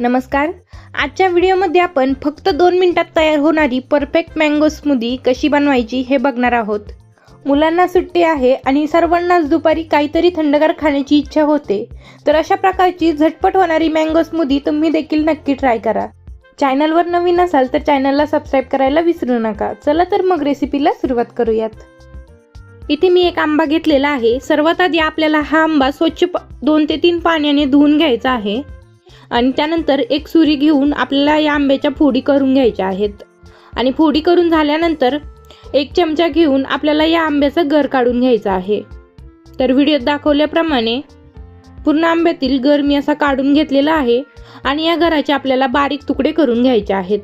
नमस्कार. आजच्या व्हिडिओमध्ये आपण फक्त दोन मिनिटात तयार होणारी परफेक्ट मँगो स्मूदी कशी बनवायची हे बघणार आहोत. मुलांना सुट्टी आहे आणि सर्वांनाच दुपारी काहीतरी थंडगार खाण्याची इच्छा होते. तर अशा प्रकारची झटपट होणारी मँगो स्मूदी तुम्ही देखील नक्की ट्राय करा. चॅनलवर नवीन असाल तर चॅनलला सबस्क्राईब करायला विसरू नका. चला तर मग रेसिपीला सुरुवात करूयात. इथे मी एक आंबा घेतलेला आहे. सर्वात आधी आपल्याला हा आंबा स्वच्छ प- दोन ते तीन पाण्याने धुवून घ्यायचा आहे. आणि त्यानंतर एक सुरी घेऊन आपल्याला या आंब्याच्या फोडी करून घ्यायच्या आहेत. आणि फोडी करून झाल्यानंतर एक चमचा घेऊन आपल्याला या आंब्याचा गर काढून घ्यायचा आहे. तर व्हिडिओत दाखवल्याप्रमाणे पूर्ण आंब्यातील गर मी असा काढून घेतलेला आहे आणि या गराचे आपल्याला बारीक तुकडे करून घ्यायचे आहेत.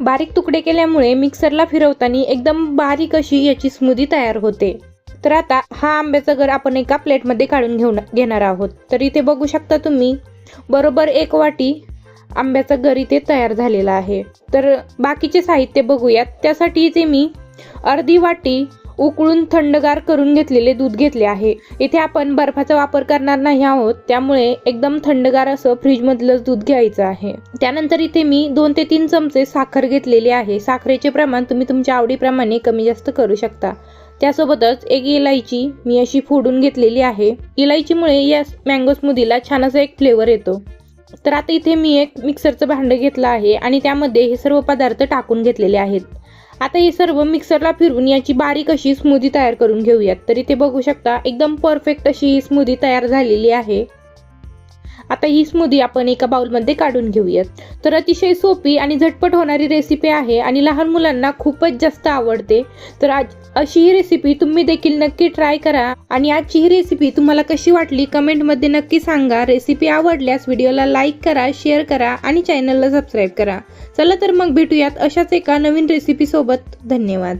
बारीक तुकडे केल्यामुळे मिक्सरला फिरवताना एकदम बारीक अशी याची स्मूदी तयार होते. तर आता हा आंब्याचा गर आपण एका प्लेटमध्ये काढून घेऊन घेणार आहोत. तर इथे बघू शकता तुम्ही बरोबर एक वाटी आंब्याचा गरी ते तयार झालेला आहे. तर बाकीचे साहित्य बघूयात. त्यासाठी इथे मी अर्धी वाटी उकळून थंडगार करून घेतलेले दूध घेतले आहे. इथे आपण बर्फाचा वापर करणार नाही आहोत. त्यामुळे एकदम थंडगार असं फ्रीजमधलंच दूध घ्यायचं आहे. त्यानंतर इथे मी दोन ते तीन चमचे साखर घेतलेली आहे. साखरेचे प्रमाण तुम्ही तुमच्या आवडीप्रमाणे कमी जास्त करू शकता. त्यासोबतच एक इलायची मी अशी फोडून घेतलेली आहे. इलायचीमुळे या मँगो स्मूदीला छान असा एक फ्लेवर येतो. तर आता इथे मी एक मिक्सरचं भांडं घेतलं आहे आणि त्यामध्ये हे सर्व पदार्थ टाकून घेतलेले आहेत. आता हे सर्व मिक्सरला फिरवून याची बारीक अशी स्मूदी तयार करून घेऊयात. तर इथे बघू शकता एकदम परफेक्ट अशी ही स्मूदी तयार झालेली आहे. आता ही स्मूदी आपण एका बाउलमध्ये काढून घेऊयात तर अतिशय सोपी आणि झटपट होणारी रेसिपी आहे आणि लहान मुलांना खूपच जास्त आवडते. तर आज अशी ही रेसिपी तुम्ही देखील नक्की ट्राय करा आणि आजची ही रेसिपी तुम्हाला कशी वाटली कमेंटमध्ये नक्की सांगा. रेसिपी आवडल्यास व्हिडिओला लाईक करा शेअर करा आणि चॅनलला सबस्क्राईब करा. चला तर मग भेटूयात अशाच एका नवीन रेसिपीसोबत धन्यवाद.